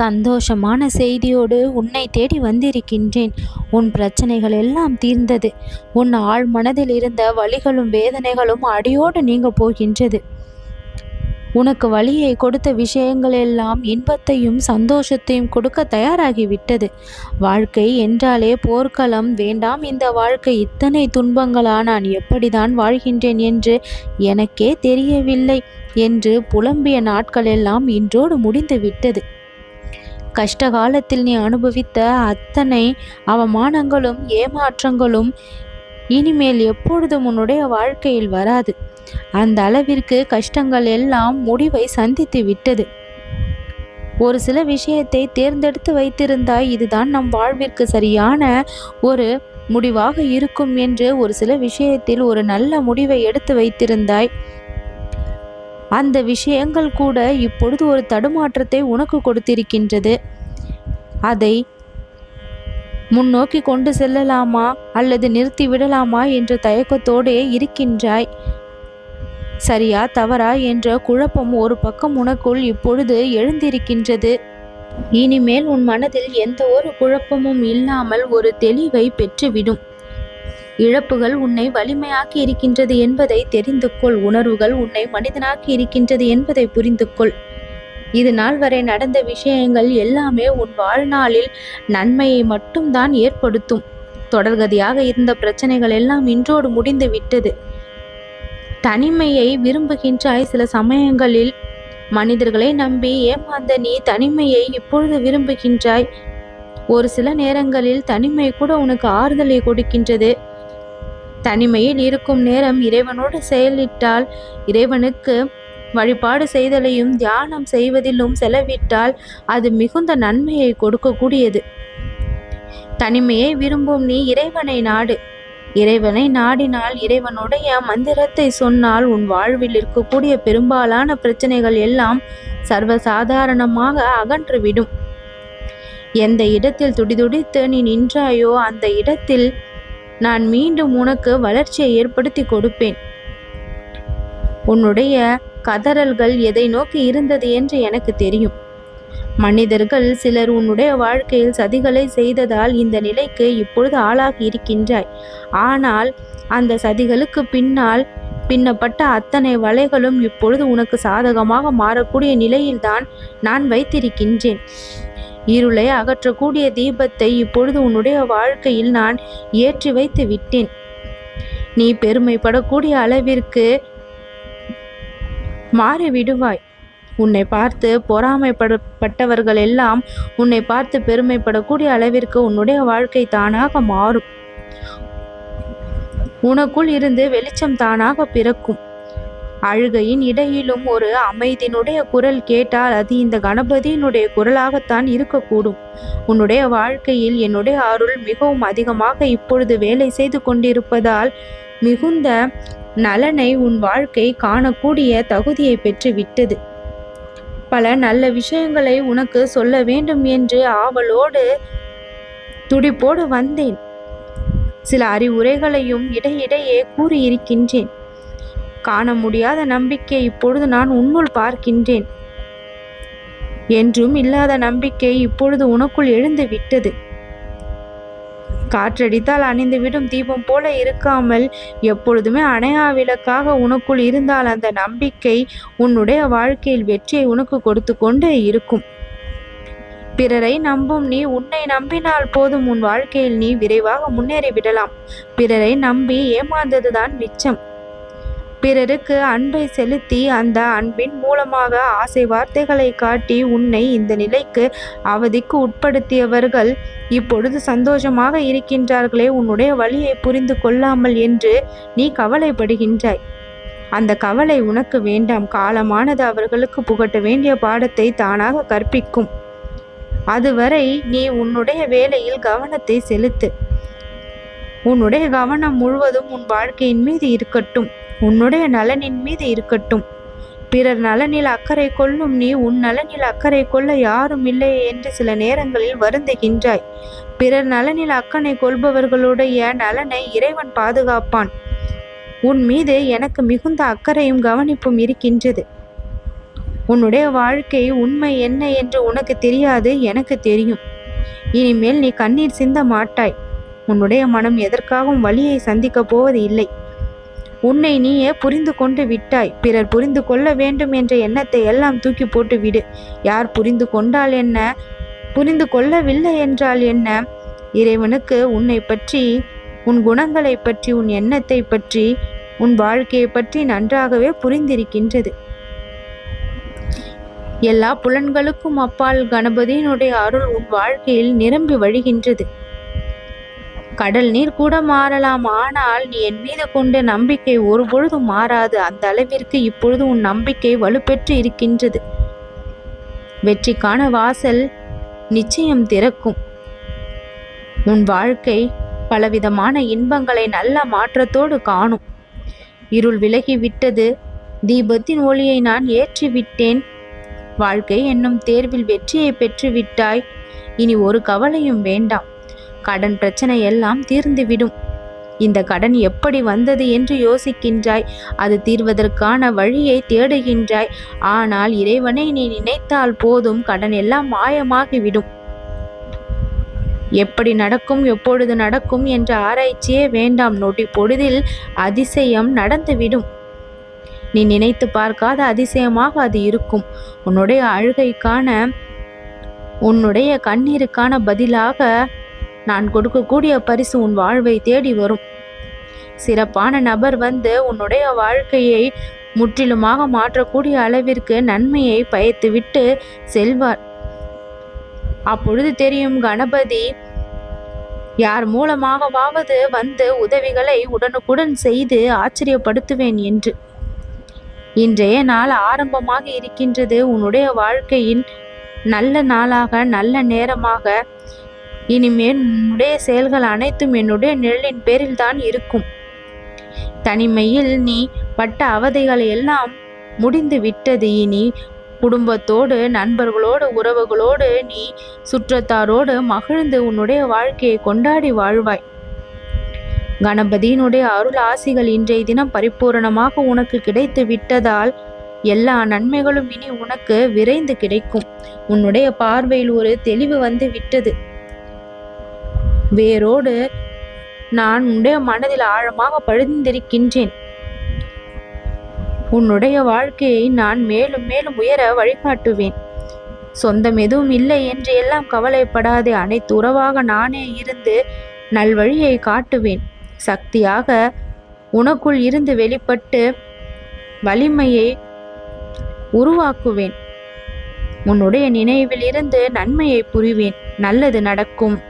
சந்தோஷமான செய்தியோடு உன்னை தேடி வந்திருக்கின்றேன். உன் பிரச்சனைகள் எல்லாம் தீர்ந்தது. உன் ஆழ் மனதில் இருந்த வலிகளும் வேதனைகளும் அடியோடு நீங்க போகின்றது. உனக்கு வழியை கொடுத்த விஷயங்கள் எல்லாம் இன்பத்தையும் சந்தோஷத்தையும் கொடுக்க தயாராகிவிட்டது. வாழ்க்கை என்றாலே போர்க்களம். வேண்டாம் இந்த வாழ்க்கை. இத்தனை துன்பங்களா? நான் எப்படிதான் வாழ்கின்றேன் என்று எனக்கே தெரியவில்லை என்று புலம்பிய நாட்கள் எல்லாம் இன்றோடு முடிந்து விட்டது கஷ்ட காலத்தில் நீ அனுபவித்த அத்தனை அவமானங்களும் ஏமாற்றங்களும் இனிமேல் எப்பொழுதும் உன்னுடைய வாழ்க்கையில் வராது. அந்த அளவிற்கு கஷ்டங்கள் எல்லாம் முடிவை சந்தித்து விட்டது. ஒரு சில விஷயத்தை தேர்ந்தெடுத்து வைத்திருந்தாய் இதுதான் நம் வாழ்விற்கு சரியான ஒரு முடிவாக இருக்கும் என்று ஒரு சில விஷயத்தில் ஒரு நல்ல முடிவை எடுத்து வைத்திருந்தாய். அந்த விஷயங்கள் கூட இப்பொழுது ஒரு தடுமாற்றத்தை உனக்கு கொடுத்திருக்கின்றது. அதை முன்னோக்கி கொண்டு செல்லலாமா அல்லது நிறுத்தி விடலாமா என்ற தயக்கத்தோடே இருக்கின்றாய். சரியா தவறா என்ற குழப்பம் ஒரு பக்கம் உனக்குள் இப்பொழுது எழுந்திருக்கின்றது. இனிமேல் உன் மனதில் எந்த ஒரு குழப்பமும் இல்லாமல் ஒரு தெளிவை பெற்றுவிடும். இழப்புகள் உன்னை வலிமையாக்கி இருக்கின்றது என்பதை தெரிந்து கொள் உணர்வுகள் உன்னை மனிதனாக்கி இருக்கின்றது என்பதை புரிந்து கொள் இது நாள் வரை நடந்த விஷயங்கள் எல்லாமே உன் வாழ்நாளில் நன்மையை மட்டும்தான் ஏற்படுத்தும். தொடர்கதியாக இருந்த பிரச்சனைகள் எல்லாம் இன்றோடு முடிந்து விட்டது. தனிமையை விரும்புகின்றாய் சில சமயங்களில். மனிதர்களை நம்பி ஏமாந்த நீ தனிமையை இப்பொழுது விரும்புகின்றாய். ஒரு சில நேரங்களில் தனிமை கூட உனக்கு ஆறுதலை கொடுக்கின்றது. தனிமையில் இருக்கும் நேரம் இறைவனோடு செயலிட்டால் இறைவனுக்கு வழிபாடு செய்தலையும் தியானம் செய்வதிலும் செலவிட்டால் அது மிகுந்த நன்மையை கொடுக்கக்கூடியது. தனிமையை விரும்பும் நீ இறைவனை நாடு. இறைவனை நாடினால் இறைவனுடைய மந்திரத்தை சொன்னால் உன் வாழ்வில் இருக்கக்கூடிய பெரும்பாலான பிரச்சனைகள் எல்லாம் சர்வசாதாரணமாக அகன்றுவிடும் எந்த இடத்தில் துடிதுடித்து நீ நின்றாயோ அந்த இடத்தில் நான் மீண்டும் உனக்கு வளர்ச்சியை ஏற்படுத்தி கொடுப்பேன். உன்னுடைய கதறல்கள் எதை நோக்கி இருந்தது என்று எனக்கு தெரியும். மனிதர்கள் சிலர் உன்னுடைய வாழ்க்கையில் சதிகளை செய்ததால் இந்த நிலைக்கு இப்பொழுது ஆளாகி இருக்கின்றாய். ஆனால் அந்த சதிகளுக்கு பின்னால் பின்னப்பட்ட அத்தனை வலைகளும் இப்பொழுது உனக்கு சாதகமாக மாறக்கூடிய நிலையில்தான் நான் வைத்திருக்கின்றேன். இருளை அகற்றக்கூடிய தீபத்தை இப்பொழுது உன்னுடைய வாழ்க்கையில் நான் ஏற்றி வைத்து விட்டேன். நீ பெருமைப்படக்கூடிய அளவிற்கு மாறிவிடுவாய். உன்னை பார்த்து பொறாமைப்படப்பட்டவர்கள் எல்லாம் உன்னை பார்த்து பெருமைப்படக்கூடிய அளவிற்கு உன்னுடைய வாழ்க்கை தானாக மாறும். உனக்குள் இருந்து வெளிச்சம் தானாக பிறக்கும். அழுகையின் இடையிலும் ஒரு அமைதியினுடைய குரல் கேட்டால் அது இந்த கணபதியினுடைய குரலாகத்தான் இருக்கக்கூடும். உன்னுடைய வாழ்க்கையில் என்னுடைய அருள் மிகவும் அதிகமாக இப்பொழுது வேலை செய்து கொண்டிருப்பதால் மிகுந்த நலனை உன் வாழ்க்கை காணக்கூடிய தகுதியை பெற்று விட்டது பல நல்ல விஷயங்களை உனக்கு சொல்ல வேண்டும் என்று ஆவலோடு துடிப்போடு வந்தேன். சில அறிவுரைகளையும் இடையிடையே கூறியிருக்கின்றேன். காண முடியாத நம்பிக்கை இப்பொழுது நான் உன்னுள் பார்க்கின்றேன். என்றும் இல்லாத நம்பிக்கை இப்பொழுது உனக்குள் எழுந்து விட்டது. காற்றடித்தால் அணிந்துவிடும் தீபம் போல இருக்காமல் எப்பொழுதுமே அணையா விளக்காக உனக்குள் இருந்தால் அந்த நம்பிக்கை உன்னுடைய வாழ்க்கையில் வெற்றியை உனக்கு கொடுத்து கொண்டே இருக்கும். பிறரை நம்பும் நீ உன்னை நம்பினால் போதும். உன் வாழ்க்கையில் நீ விரைவாக முன்னேறி விடலாம் பிறரை நம்பி ஏமாந்ததுதான் மிச்சம். பிறருக்கு அன்பை செலுத்தி அந்த அன்பின் மூலமாக ஆசை வார்த்தைகளை காட்டி உன்னை இந்த நிலைக்கு அவதிக்கு உட்படுத்தியவர்கள் இப்பொழுது சந்தோஷமாக இருக்கின்றார்களே உன்னுடைய வழியை புரிந்து கொள்ளாமல் என்று நீ கவலைப்படுகின்றாய். அந்த கவலை உனக்கு வேண்டாம் காலமானது அவர்களுக்கு புகட்ட வேண்டிய பாடத்தை தானாக கற்பிக்கும். அதுவரை நீ உன்னுடைய வேலையில் கவனத்தை செலுத்து. உன்னுடைய கவனம் முழுவதும் உன் வாழ்க்கையின் மீது இருக்கட்டும். உன்னுடைய நலனின் மீது இருக்கட்டும். பிறர் நலனில் அக்கறை கொள்ளும் நீ உன் நலனில் அக்கறை கொள்ள யாரும் இல்லை என்று சில நேரங்களில் வருந்துகின்றாய். பிறர் நலனில் அக்கறை கொள்பவர்களுடைய நலனை இறைவன் பாதுகாப்பான். உன் மீது எனக்கு மிகுந்த அக்கறையும் கவனிப்பும் இருக்கின்றது. உன்னுடைய வாழ்க்கை உண்மை என்ன என்று உனக்கு தெரியாது எனக்கு தெரியும். இனிமேல் நீ கண்ணீர் சிந்த மாட்டாய். உன்னுடைய மனம் எதற்காகவும் வழியை சந்திக்கப் போவது இல்லை. உன்னை நீயே புரிந்து கொண்டு விட்டாய். பிறர் புரிந்து கொள்ள வேண்டும் என்ற எண்ணத்தை எல்லாம் தூக்கி போட்டு விடு. யார் புரிந்து கொண்டால் என்ன? புரிந்து கொள்ளவில்லை என்றால் என்ன? இறைவனுக்கு உன்னை பற்றி உன் குணங்களை பற்றி உன் எண்ணத்தை பற்றி உன் வாழ்க்கையை பற்றி நன்றாகவே புரிந்திருக்கின்றது. எல்லா புலன்களுக்கும் அப்பால் கணபதியினுடைய அருள் உன் வாழ்க்கையில் நிரம்பி வழிகின்றது. கடல் நீர் கூட மாறலாம். ஆனால் நீ என் மீது கொண்ட நம்பிக்கை ஒருபொழுதும் மாறாது. அந்த அளவிற்கு இப்பொழுது உன் நம்பிக்கை வலுப்பெற்று இருக்கின்றது. வெற்றிக்கான வாசல் நிச்சயம் திறக்கும். உன் வாழ்க்கை பலவிதமான இன்பங்களை நல்ல மாற்றத்தோடு காணும். இருள் விலகி விட்டது. தீபத்தின் ஒளியை நான் ஏற்றிவிட்டேன் வாழ்க்கை என்னும் தேர்வில் வெற்றியை பெற்றுவிட்டாய் இனி ஒரு கவலையும் வேண்டாம். கடன் பிரச்சனை எல்லாம் தீர்ந்துவிடும். இந்த கடன் எப்படி வந்தது என்று யோசிக்கின்றாய். அது தீர்வதற்கான வழியை தேடுகின்றாய். ஆனால் இறைவனை நீ நினைத்தால் போதும் கடன் எல்லாம் மாயமாகிவிடும். எப்படி நடக்கும் எப்பொழுது நடக்கும் என்ற ஆராய்ச்சியே வேண்டாம். நொடி பொழுதில் அதிசயம் நடந்துவிடும். நீ நினைத்து பார்க்காத அதிசயமாக அது இருக்கும். உன்னுடைய அழுகைக்கான உன்னுடைய கண்ணீருக்கான பதிலாக நான் கொடுக்கக்கூடிய பரிசு உன் வாழ்வை தேடி வரும். சிறப்பான நபர் வந்து உன்னுடைய வாழ்க்கையை முற்றிலுமாக மாற்றக்கூடிய அளவிற்கு நன்மையை பயத்துவிட்டு செல்வார். அப்பொழுது தெரியும் கணபதி யார் மூலமாகவாவது வந்து உதவிகளை உடனுக்குடன் செய்து ஆச்சரியப்படுத்துவேன் என்று. இன்றைய நாள் ஆரம்பமாக இருக்கின்றது உன்னுடைய வாழ்க்கையின் நல்ல நாளாக நல்ல நேரமாக இனிமேல் உன்னுடைய செயல்கள் அனைத்தும் என்னுடைய நிழலின் பேரில் தான் இருக்கும். தனிமையில் நீ பட்ட அவதைகள் எல்லாம் முடிந்து விட்டது. இனி குடும்பத்தோடு நண்பர்களோடு உறவுகளோடு நீ சுற்றத்தாரோடு மகிழ்ந்து உன்னுடைய வாழ்க்கையை கொண்டாடி வாழ்வாய். கணபதியினுடைய அருள் ஆசிகள் இன்றைய தினம் பரிபூரணமாக உனக்கு கிடைத்து விட்டதால் எல்லா நன்மைகளும் இனி உனக்கு விரைந்து கிடைக்கும். உன்னுடைய பார்வையில் ஒரு தெளிவு வந்து விட்டது. வேரோடு நான் உன்னுடைய மனதில் ஆழமாக பழுந்திருக்கின்றேன். உன்னுடைய வாழ்க்கையை நான் மேலும் மேலும் உயர வழிகாட்டுவேன். சொந்தம் எதுவும் இல்லை என்று எல்லாம் கவலைப்படாதே அனைத்து உறவாக நானே இருந்து நல்வழியை காட்டுவேன். சக்தியாக உனக்குள் இருந்து வெளிப்பட்டு வலிமையை உருவாக்குவேன். உன்னுடைய நினைவில் இருந்து நன்மையை புரிவேன். நல்லது நடக்கும்.